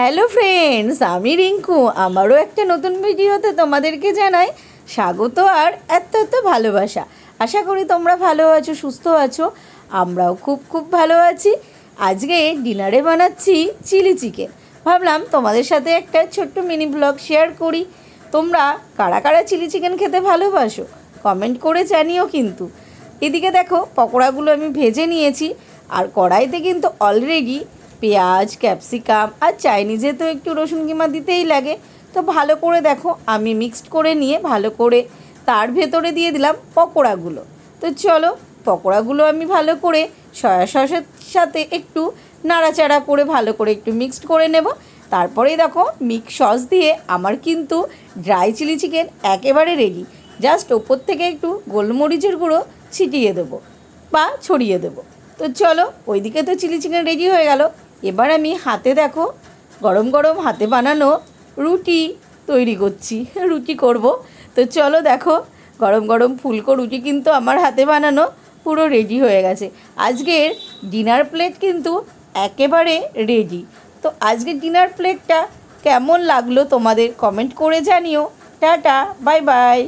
Hello friends আমি রিঙ্কু। আমারও একটা নতুন ভিডিওতে তোমাদেরকে জানাই স্বাগত আর এত এত ভালোবাসা। আশা করি তোমরা ভালো আছো, সুস্থ আছো। আমরাও খুব খুব ভালো আছি। আজকে ডিনারে বানাচ্ছি চিলি চিকেন। ভাবলাম তোমাদের সাথে একটা ছোট্ট মিনি ব্লগ শেয়ার করি। তোমরা কারা কারা চিলি চিকেন খেতে ভালোবাসো, কমেন্ট করে জানিও কিন্তু। এদিকে দেখো, পকোড়াগুলো আমি ভেজে নিয়েছি। আর কড়াইতে কিন্তু অলরেডি পেঁয়াজ ক্যাপসিকাম আর চাইনিজে তো একটু রসুন কিমা দিতেই লাগে। তো ভালো করে দেখো, আমি মিক্সড করে নিয়ে ভালো করে তার ভেতরে দিয়ে দিলাম পকোড়াগুলো। তো চলো, পকোড়াগুলো আমি ভালো করে সয়া সসের সাথে একটু নাড়াচাড়া করে ভালো করে একটু মিক্সড করে নেব। তারপরেই দেখো মিক্স সস দিয়ে আমার কিন্তু ড্রাই চিলি চিকেন একেবারে রেডি জাস্ট ওপর থেকে একটু গোলমরিচের গুঁড়ো ছিটিয়ে দেবো বা ছড়িয়ে দেবো। তো চলো, ওইদিকে তো চিলি চিকেন রেডি হয়ে গেল। এবার আমি হাতে দেখো, গরম গরম হাতে বানানো রুটি তৈরি করছি, রুটি করব। তো চলো দেখো, গরম গরম ফুলকো রুটি কিন্তু আমার হাতে বানানো পুরো রেডি হয়ে গেছে। আজকের ডিনার প্লেট কিন্তু একেবারে রেডি তো আজকের ডিনার প্লেটটা কেমন লাগল তোমাদের কমেন্ট করে জানিও। Tata bye bye